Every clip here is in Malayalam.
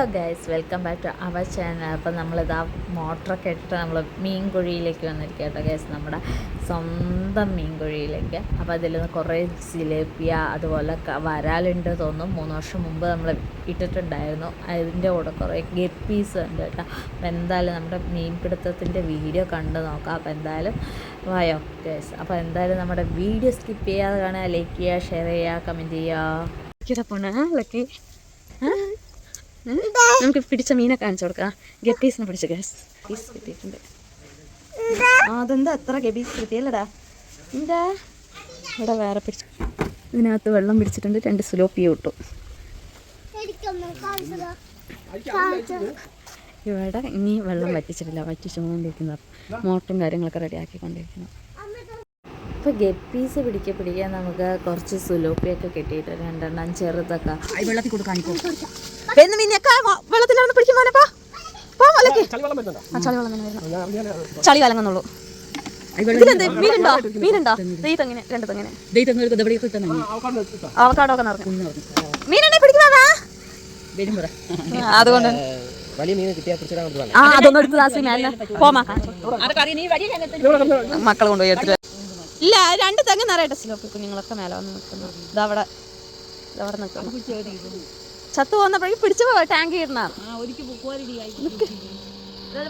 Hello guys welcome back to our channel അപ്പോൾ നമ്മളിതാ മോട്ടറൊക്കെ ഇട്ടിട്ട് നമ്മൾ മീൻ കുഴിയിലേക്ക് വന്നിരിക്കുക കേട്ടോ ഗൈസ് നമ്മുടെ സ്വന്തം മീൻ കുഴിയിലേക്ക് അപ്പോൾ അതിൽ നിന്ന് കുറേ സിലേപ്പിയ അതുപോലെ വരാലുണ്ട് തോന്നും മൂന്ന് വർഷം മുമ്പ് നമ്മൾ ഇട്ടിട്ടുണ്ടായിരുന്നു. അതിന്റെ കൂടെ കുറേ ഗപ്പീസ് ഉണ്ട് കേട്ടോ. അപ്പോൾ എന്തായാലും നമ്മുടെ മീൻപിടുത്തത്തിന്റെ വീഡിയോ കണ്ട് നോക്കാം. അപ്പോൾ എന്തായാലും വായോ ഗൈസ് അപ്പോൾ എന്തായാലും നമ്മുടെ വീഡിയോ സ്കിപ്പ് ചെയ്യാതെ കാണുക. ലൈക്ക് ചെയ്യുക ഷെയർ ചെയ്യുക കമന്റ് ചെയ്യുക. നമുക്ക് പിടിച്ച മീനെ കാണിച്ചു കൊടുക്കാം. ഗപ്പീസിനെ പിടിച്ച ഗസ് പീസ് കിട്ടിയിട്ടുണ്ട്. അതെന്താ? അത്ര ഗപ്പീസ് കിട്ടിയല്ലടാ. എന്താ? ഇവിടെ വേറെ പിടിച്ചു ഇതിനകത്ത് വെള്ളം പിടിച്ചിട്ടുണ്ട്. രണ്ട് സ്ലോപ്പി കിട്ടും ഇവിടെ ഇനി വെള്ളം വറ്റിച്ചിട്ടില്ല. വറ്റിച്ചുകൊണ്ടിരിക്കുന്നത് മോട്ടറും കാര്യങ്ങളൊക്കെ റെഡിയാക്കിക്കൊണ്ടിരിക്കുന്നു ഇപ്പോൾ ഗപ്പീസ് പിടിക്കുക പിടിക്കാൻ നമുക്ക് കുറച്ച് സുലോപ്പിയൊക്കെ കിട്ടിയിട്ട് രണ്ടെണ്ണം ചെറുതൊക്കെ. വെള്ളത്തിൽ കൊടുക്കാൻ എന്ന് മീനൊക്കെ വെള്ളത്തിലാണ് പിടിക്കും ചളി കലങ്ങുന്നുള്ളൂ മീനുണ്ടോ? മീനുണ്ടോ? ദേ തെങ്ങിന് രണ്ട് തെങ്ങിന് അവക്കാണ്ട് കിട്ടാം അവക്കാടോ ഒക്കെ നിറഞ്ഞു. മീനെന്നെ പിടിക്കുന്നതാ വരും പറ. അതുകൊണ്ട്. വലിയ മീൻ കിട്ടിയാൽ ആ അതൊന്നും എടുത്ത് പോമാ. മക്കൾ കൊണ്ടുപോയി എടുത്തിട്ട്. ഇല്ല രണ്ട് തെങ്ങ് നിറയട്ടെ സ്ലോപ്പി കുഞ്ഞുങ്ങളൊക്കെ മേലെ വന്ന് നിൽക്കുന്നു. ഇതവിടെ ഇതവിടെ നിൽക്കുന്നു. ചത്തു പോകുന്നപ്പോഴേ പിടിച്ചു പോവാ ടാങ്ക് ഇടണ.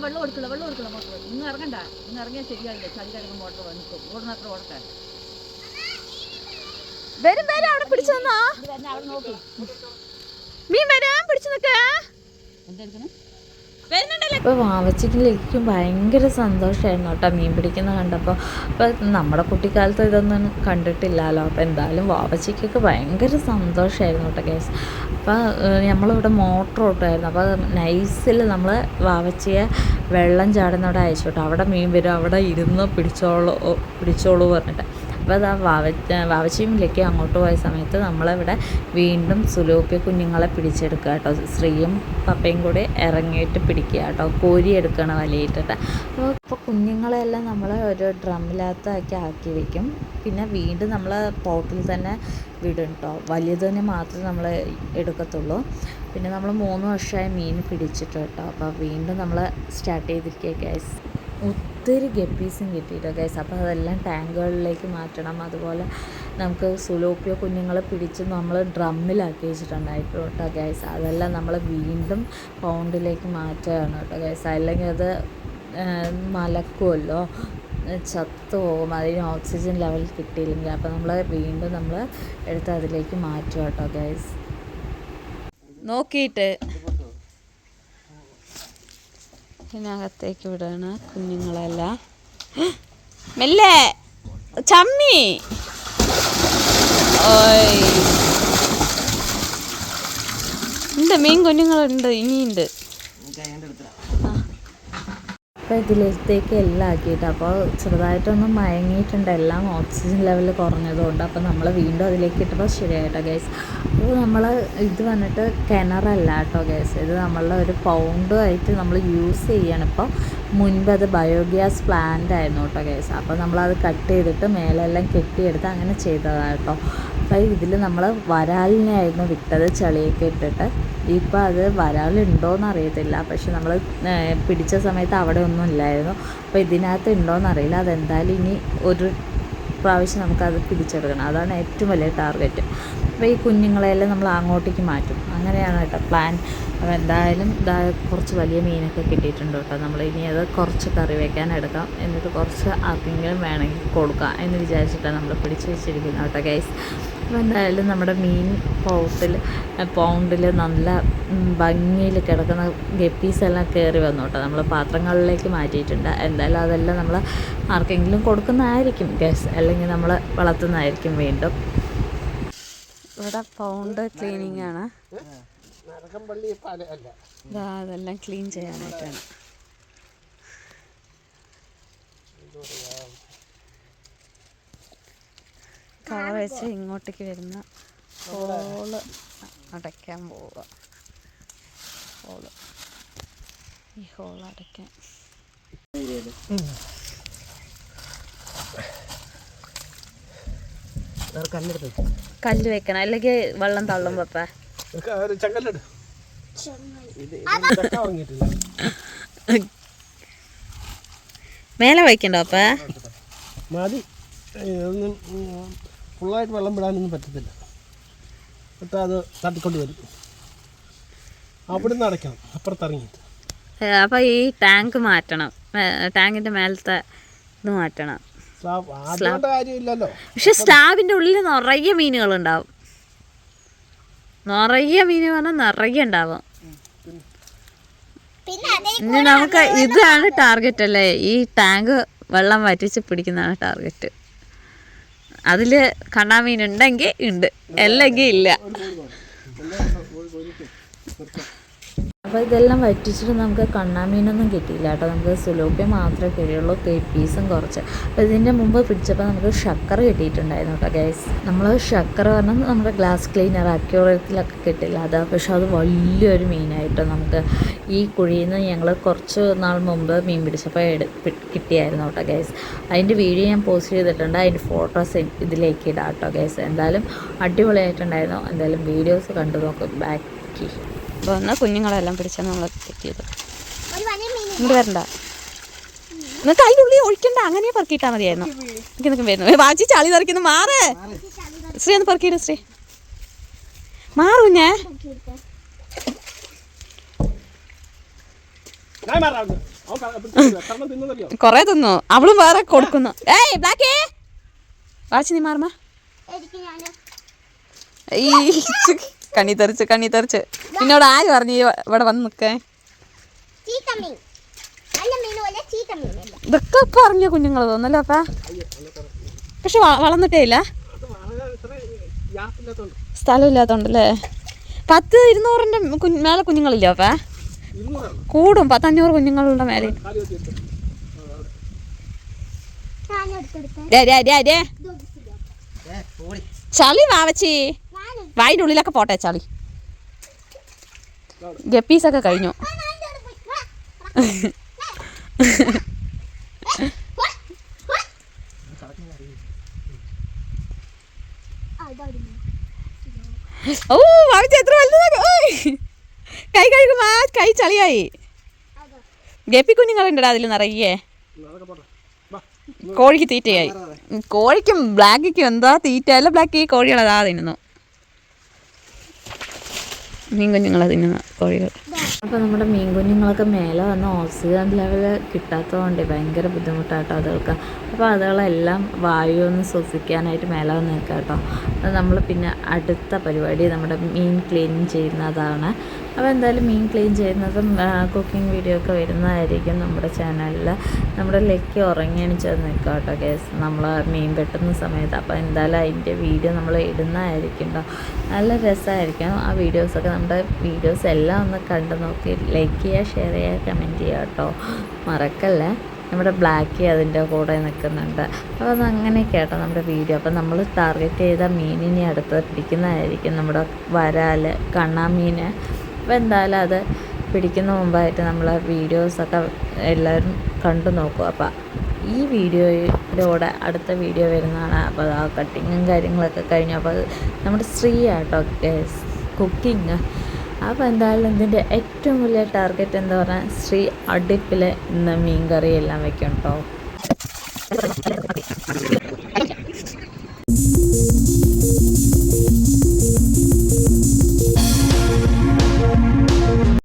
വെള്ളം കൊടുക്കില്ല വെള്ളം കൊടുക്കില്ല മോട്ടർ. ഇന്ന് ഇറങ്ങണ്ട. ഇന്ന് ഇറങ്ങിയാൽ ശരിയാവില്ല. ചളി കിടക്കും മോട്ടർ നിൽക്കും. ഓടുന്ന അത്ര ഓടട്ടെ. വരും വരും. അവിടെ പിടിച്ചു നിന്നാ മീൻ വരാൻ പിടിച്ചു നിൽക്കേ എന്തെടുക്കണം ഇപ്പോൾ വാവച്ചിക്കിലേക്കും ഭയങ്കര സന്തോഷമായിരുന്നു കേട്ടോ മീൻ പിടിക്കുന്ന കണ്ടപ്പോൾ അപ്പോൾ നമ്മുടെ കുട്ടിക്കാലത്ത് ഇതൊന്നും കണ്ടിട്ടില്ലല്ലോ. അപ്പോൾ എന്തായാലും വാവച്ചിക്കൊക്കെ ഭയങ്കര സന്തോഷമായിരുന്നു കേട്ടോ കേസ് അപ്പോൾ നമ്മളിവിടെ മോട്ടർ ഇട്ടായിരുന്നു. അപ്പോൾ നൈസിൽ നമ്മൾ വാവച്ചിയെ വെള്ളം ചാടുന്നവിടെ അയച്ചു കേട്ടോ. അവിടെ മീൻ വരും അവിടെ ഇരുന്ന് പിടിച്ചോളൂ പിടിച്ചോളൂ പറഞ്ഞിട്ട്. അപ്പോൾ ആ വാവ വാവച്ചിയിലേക്ക് അങ്ങോട്ട് പോയ സമയത്ത് നമ്മളിവിടെ വീണ്ടും സുലോപ്പി കുഞ്ഞുങ്ങളെ പിടിച്ചെടുക്കുക കേട്ടോ സ്ത്രീയും പപ്പയും കൂടി ഇറങ്ങിയിട്ട് പിടിക്കുക കേട്ടോ കോരി എടുക്കണം വലയിട്ടിട്ട് അപ്പോൾ ഇപ്പോൾ കുഞ്ഞുങ്ങളെല്ലാം നമ്മൾ ഒരു ഡ്രമ്മിലകത്താക്കി ആക്കി വെക്കും. പിന്നെ വീണ്ടും നമ്മൾ പോട്ടിൽ തന്നെ വിടും കേട്ടോ വലിയതിനെ മാത്രമേ നമ്മൾ എടുക്കത്തുള്ളൂ. പിന്നെ നമ്മൾ മൂന്ന് വർഷമായി മീൻ പിടിച്ചിട്ട് കേട്ടോ അപ്പോൾ വീണ്ടും നമ്മൾ സ്റ്റാർട്ട് ചെയ്തിരിക്കുക ഗൈസ് ഒത്തിരി ഗപ്പീസും കിട്ടിയിട്ടോ ഗൈസ് അപ്പോൾ അതെല്ലാം ടാങ്കുകളിലേക്ക് മാറ്റണം. അതുപോലെ നമുക്ക് സുലോപ്പിയോ കുഞ്ഞുങ്ങളെ പിടിച്ച് നമ്മൾ ഡ്രമ്മിലാക്കി വെച്ചിട്ടുണ്ടായിട്ട് കേട്ടോ ഗൈസ് അതെല്ലാം നമ്മൾ വീണ്ടും പൗണ്ടിലേക്ക് മാറ്റുകയാണ് കേട്ടോ ഗൈസ് അല്ലെങ്കിൽ അത് മലക്കുമല്ലോ ചത്തു പോകും അതിന് ഓക്സിജൻ ലെവൽ കിട്ടിയില്ലെങ്കിൽ അപ്പോൾ നമ്മൾ വീണ്ടും നമ്മൾ എടുത്ത് അതിലേക്ക് മാറ്റുക കേട്ടോ ഗൈസ് നോക്കിയിട്ട് ഇതിനകത്തേക്ക് വിടാണ് കുഞ്ഞുങ്ങളെല്ലാം. മെല്ലെ! ചമ്മി! ഓയ്. ഉണ്ട് മീൻ കുഞ്ഞുങ്ങളുണ്ട് ഇനിയുണ്ട്. അപ്പോൾ ഇതിലേക്ക് എല്ലാം ആക്കിയിട്ട്. അപ്പോൾ ചെറുതായിട്ടൊന്ന് മയങ്ങിയിട്ടുണ്ട്. എല്ലാം ഓക്സിജൻ ലെവൽ കുറഞ്ഞതുകൊണ്ട് അപ്പോൾ നമ്മൾ വീണ്ടും അതിലേക്ക് ഇട്ടപ്പോൾ ശരിയായിട്ടോ ഗ്യാസ് അപ്പോൾ നമ്മൾ ഇത് വന്നിട്ട് കിണറല്ല കേട്ടോ ഗ്യാസ് ഇത് നമ്മളുടെ ഒരു പൗണ്ടുമായിട്ട് നമ്മൾ യൂസ് ചെയ്യണം. ഇപ്പോൾ മുൻപ് അത് ബയോഗ്യാസ് പ്ലാന്റ് ആയിരുന്നു കേട്ടോ ഗ്യാസ് അപ്പോൾ നമ്മളത് കട്ട് ചെയ്തിട്ട് മേലെല്ലാം കെട്ടിയെടുത്ത് അങ്ങനെ ചെയ്തതാണ് കേട്ടോ. അപ്പോൾ ഇതിൽ നമ്മൾ വരാലിനെയായിരുന്നു വിട്ടത് ചളിയൊക്കെ ഇട്ടിട്ട്. ഇപ്പോൾ അത് വരാലുണ്ടോയെന്ന് അറിയത്തില്ല പക്ഷെ നമ്മൾ പിടിച്ച സമയത്ത് അവിടെ ഒന്നും ഇല്ലായിരുന്നു. അപ്പോൾ ഇതിനകത്ത് ഉണ്ടോയെന്ന് അറിയില്ല അതെന്തായാലും ഇനി ഒരു പ്രാവശ്യം നമുക്കത് പിടിച്ചെടുക്കണം. അതാണ് ഏറ്റവും വലിയ ടാർഗറ്റ്. അപ്പോൾ ഈ കുഞ്ഞുങ്ങളെല്ലാം നമ്മൾ അങ്ങോട്ടേക്ക് മാറ്റും. അങ്ങനെയാണ് കേട്ടോ പ്ലാൻ അപ്പോൾ എന്തായാലും ഇതാ കുറച്ച് വലിയ മീനൊക്കെ കിട്ടിയിട്ടുണ്ട് കേട്ടോ. നമ്മൾ ഇനി അത് കുറച്ച് കറി വയ്ക്കാൻ എടുക്കാം. എന്നിട്ട് കുറച്ച് ആർക്കെങ്കിലും വേണമെങ്കിൽ കൊടുക്കാം എന്ന് വിചാരിച്ചിട്ടാണ് നമ്മൾ പിടിച്ച് വെച്ചിരിക്കുന്നത് കേട്ടോ ഗൈസ് അപ്പോൾ എന്തായാലും നമ്മുടെ മീൻ പൗട്ടിൽ പൗണ്ടിൽ നല്ല ഭംഗിയിൽ കിടക്കുന്ന ഗപ്പീസ് എല്ലാം കയറി വന്നു കേട്ടോ. നമ്മൾ പാത്രങ്ങളിലേക്ക് മാറ്റിയിട്ടുണ്ട്. എന്തായാലും അതെല്ലാം നമ്മൾ ആർക്കെങ്കിലും കൊടുക്കുന്നതായിരിക്കും ഗസ് അല്ലെങ്കിൽ നമ്മൾ വളർത്തുന്നതായിരിക്കും വീണ്ടും. ഇവിടെ പൗണ്ട് ക്ലീനിങ് ആണ്. അതെല്ലാം ക്ലീൻ ചെയ്യാനായിട്ടാണ്. കവർ വെച്ച് ഇങ്ങോട്ടേക്ക് വരുന്ന ഹോൾ അടയ്ക്കാൻ പോവുക. ഹോൾ. ഈ ഹോൾ അടയ്ക്കാൻ വേറെ കല്ലെടുത്ത് കല്ല് വെക്കണം. അല്ലെങ്കിൽ വെള്ളം തള്ളും പപ്പ മേലെ വയ്ക്കണ്ടോ അപ്പേ? മതി. ഇതൊന്നും ഫുള്ളായിട്ട് വെള്ളം വിടാനൊന്നും പറ്റത്തില്ല. എന്നിട്ട് അത് തട്ടിക്കൊണ്ട് വരും. അവിടുന്ന് അടയ്ക്കണം. അപ്പുറത്തിറങ്ങിയിട്ട് അപ്പൊ ഈ ടാങ്ക് മാറ്റണം. ടാങ്കിന്റെ മേലത്തെ ഇത് മാറ്റണം. പക്ഷെ സ്ലാബിന്റെ ഉള്ളിൽ നിറയെ മീനുകൾ ഉണ്ടാവും നിറയെ മീൻ പറഞ്ഞാൽ നിറയെ ഉണ്ടാവും. ഇനി നമുക്ക് ഇതാണ് ടാർഗറ്റ് അല്ലേ? ഈ ടാങ്ക് വെള്ളം വറ്റിച്ച് പിടിക്കുന്നതാണ് ടാർഗറ്റ് അതിൽ കണ്ണാമീൻ ഉണ്ടെങ്കിൽ ഉണ്ട്. അല്ലെങ്കിൽ ഇല്ല. അപ്പോൾ ഇതെല്ലാം വറ്റിച്ചിട്ട് നമുക്ക് കണ്ണാമീനൊന്നും കിട്ടിയില്ല കേട്ടോ. നമുക്ക് സുലോപ്പിയ മാത്രമേ കിട്ടിയുള്ളൂ തേപ്പീസും കുറച്ച്. അപ്പോൾ ഇതിന്റെ മുമ്പ് പിടിച്ചപ്പോൾ നമുക്ക് ഷക്കർ കിട്ടിയിട്ടുണ്ടായിരുന്നു കേട്ടോ ഗൈസ് നമ്മൾ ഷക്കർ പറഞ്ഞാൽ നമ്മുടെ ഗ്ലാസ് ക്ലീനർ അക്യൂറത്തിലൊക്കെ കിട്ടില്ല. അതാ പക്ഷേ അത് വലിയൊരു മീനായിട്ട് നമുക്ക്. ഈ കുഴിയിൽ നിന്ന് ഞങ്ങൾ കുറച്ച് നാൾ മുമ്പ് മീൻ പിടിച്ചപ്പോൾ എടു കിട്ടിയായിരുന്നു കേട്ടോ ഗൈസ് അതിന്റെ വീഡിയോ ഞാൻ പോസ്റ്റ് ചെയ്തിട്ടുണ്ട്. അതിന്റെ ഫോട്ടോസ് ഇതിലേക്ക് ഇടാം കേട്ടോ ഗൈസ് എന്തായാലും അടിപൊളിയായിട്ടുണ്ടായിരുന്നു. എന്തായാലും വീഡിയോസ് കണ്ടു നോക്കും. ബാക്കി. അപ്പോൾ ഒന്ന് കുഞ്ഞുങ്ങളെല്ലാം പിടിച്ചാൽ നമ്മൾ കിട്ടിയത് ഇങ്ങോട്ട് വരണ്ട. നിങ്ങൾക്ക് അതിന്റെ ഉള്ളിൽ ഒഴിക്കണ്ട അങ്ങനെ പറക്കിയിട്ടാൽ മതിയായിരുന്നു. എനിക്ക് നിൽക്കും വരുന്നു വാച്ചി ചളി തെറിക്കുന്നു. മാറ്. ശ്രീ ഒന്ന് പറക്കിയിട് ശ്രീ. മാറൂ ഞാൻ കൊറേ തിന്നു. അവളും വേറെ കൊടുക്കുന്നു. ഏയ് ബ്ലാക്കേ വാച്ചി നീ മാറുമ ഈ കണ്ണി തെറിച്ച് കണ്ണി തെറിച്ച് പിന്നോട് ആര് പറഞ്ഞു ഇവിടെ വന്ന് നിൽക്കേ ഇതൊക്കെ പറഞ്ഞ കുഞ്ഞുങ്ങൾ തോന്നല്ലോ അപ്പ? പക്ഷെ വളർന്നിട്ടേ ഇല്ല. സ്ഥലമില്ലാത്തോണ്ടല്ലേ? പത്ത് ഇരുന്നൂറിന്റെ മേലെ കുഞ്ഞുങ്ങളില്ലോ അപ്പ? കൂടും പത്തഞ്ഞൂറ് കുഞ്ഞുങ്ങളുടെ മേലെ. ചളി വാവച്ചി. വായിന്റെ ഉള്ളിലൊക്കെ പോട്ടെ ചളി. ഗപ്പീസൊക്കെ കഴിഞ്ഞു. ഓ വാങ്ങിച്ച എത്ര വലുതാണ്. കൈ കഴുകും ആ കൈ ചളിയായി. ഗപ്പി കുഞ്ഞുങ്ങളുണ്ടടാ അതിൽ നിറയെ. കോഴിക്ക് തീറ്റയായി. കോഴിക്കും ബ്ലാക്കിക്കും എന്താ തീറ്റ? അല്ല ബ്ലാക്ക് കോഴികൾ അതാ തിന്നുന്നു. മീൻ കുഞ്ഞുങ്ങളെ തിന്നുന്ന കോഴികൾ അപ്പോൾ നമ്മുടെ മീൻ കുഞ്ഞുങ്ങളൊക്കെ മേലെ വന്ന ഓക്സിജൻ ലെവൽ കിട്ടാത്തതുകൊണ്ട് ഭയങ്കര ബുദ്ധിമുട്ടാട്ടോ അതുകൾക്ക് അപ്പോൾ അതുകളെല്ലാം വായു ഒന്ന് ശ്വസിക്കാനായിട്ട് മേലെ വന്ന് നിൽക്കുക കേട്ടോ അത് നമ്മൾ പിന്നെ അടുത്ത പരിപാടി നമ്മുടെ മീൻ ക്ലീൻ ചെയ്യുന്നതാണ്. അപ്പോൾ എന്തായാലും മീൻ ക്ലീൻ ചെയ്യുന്നതും കുക്കിംഗ് വീഡിയോ ഒക്കെ വരുന്നതായിരിക്കും നമ്മുടെ ചാനലിൽ നമ്മുടെ ലക്കി ഉറങ്ങിയണിച്ച് നിൽക്കുക കേട്ടോ കേസ് നമ്മൾ മീൻ വെട്ടുന്ന സമയത്ത്. അപ്പോൾ എന്തായാലും അതിന്റെ വീഡിയോ നമ്മൾ ഇടുന്നതായിരിക്കും കേട്ടോ നല്ല രസമായിരിക്കും ആ വീഡിയോസൊക്കെ നമ്മുടെ വീഡിയോസ് എല്ലാം ഒന്ന് കണ്ടു നോക്കി ലൈക്ക് ചെയ്യുക ഷെയർ ചെയ്യുക കമന്റ് ചെയ്യുക കേട്ടോ. മറക്കല്ലേ? നമ്മുടെ ബ്ലാക്കി അതിന്റെ കൂടെ നിൽക്കുന്നുണ്ട്. അപ്പോൾ അത് അങ്ങനെ കേട്ടോ നമ്മുടെ വീഡിയോ അപ്പോൾ നമ്മൾ ടാർഗറ്റ് ചെയ്ത മീനിനെ അടുത്ത് പിടിക്കുന്നതായിരിക്കും നമ്മുടെ വരാൽ കണ്ണാമീൻ. അപ്പോൾ എന്തായാലും അത് പിടിക്കുന്ന മുമ്പായിട്ട് നമ്മൾ വീഡിയോസൊക്കെ എല്ലാവരും കണ്ടു നോക്കും. അപ്പോൾ ഈ വീഡിയോയിലൂടെ അടുത്ത വീഡിയോ വരുന്നതാണ്. അപ്പോൾ ആ കട്ടിങ്ങും കാര്യങ്ങളൊക്കെ കഴിഞ്ഞു. അപ്പോൾ നമ്മുടെ സ്ത്രീ ആട്ടോ കുക്കിങ് അപ്പോൾ എന്തായാലും ഇതിന്റെ ഏറ്റവും വലിയ ടാർഗറ്റ് എന്ന് പറഞ്ഞാൽ ശ്രീ അടുപ്പിൽ ഇന്ന് മീൻ കറി എല്ലാം വെക്കും കേട്ടോ